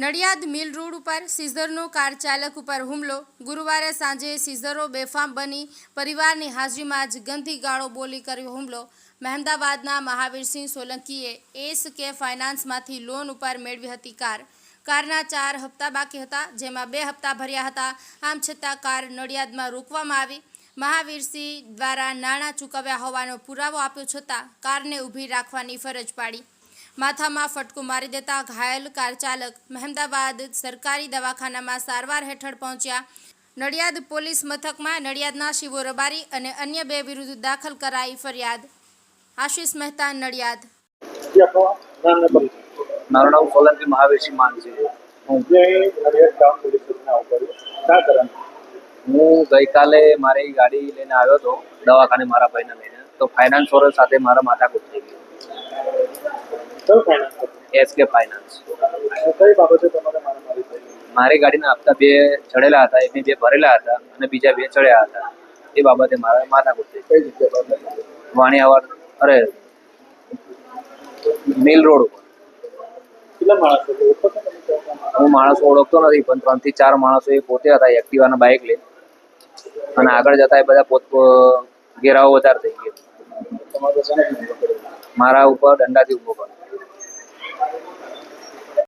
Nadiad mill road ઉપર સીઝરનો car ચાલક ઉપર હુમલો. ગુરુવારે સાંજે સીઝરો બેફામ બની પરિવારની હાજરીમાં જ ગંધી ગાળો બોલી કર્યો હુમલો. મહેમદાબાદના મહાવીરસિંહ સોલંકીએ એસ કે ફાઇનાન્સમાંથી લોન ઉપર મેળવી હતી કાર. કારના ચાર હપ્તા બાકી હતા, જેમાં બે હપ્તા ભર્યા હતા. આમ છતાં કાર નડિયાદમાં રોકવામાં આવી. મહાવીરસિંહ દ્વારા નાણાં ચૂકવ્યા હોવાનો પુરાવો આપ્યો છતાં કારને ઊભી રાખવાની ફરજ પાડી. માથામાં ફટકો મારી દેતા ઘાયલ કાર ચાલક મહેમદાબાદ સરકારી દવાખાનામાં સારવાર હેઠળ પહોંચ્યા. નડિયાદ પોલીસ મથકમાં નડિયાદના શિવો રબારી અને અન્ય બે વિરુદ્ધ દાખલ કરાઈ ફરિયાદ. આશિષ મહેતા નડિયાદ. મારું નામ સોલંકી મહાવેશી માન છે. હું ગઈકાલે મારી ગાડી લઈને આવ્યો હતો દવાખાને મારા ભાઈને લઈને. તો ફાઇનાન્સ સાથે મારા માથાકૂટ થઈ ગઈ કયું ફાઇનાન્સ કઈ બાબતે તમારે મારી ગાડીના હપ્તા બે ચડેલા હતા એ બે ભરેલા હતા અને બીજા બે ચડ્યા હતા. એ બાબતે મારા માથાકૂટ થઈ કઈ જગ્યા વાણિયાવાડ અરે મિલ રોડ ઉપર? હું માણસો ઓળખતો નથી પણ ત્રણથી ચાર માણસો એ પોતે હતા એક્ટિવાના બાઇક લે અને આગળ જતા એ બધા પોત ઘેરાવો વધારે થઈ ગયો? મારા ઉપર દંડાથી ઊભો કર્યો.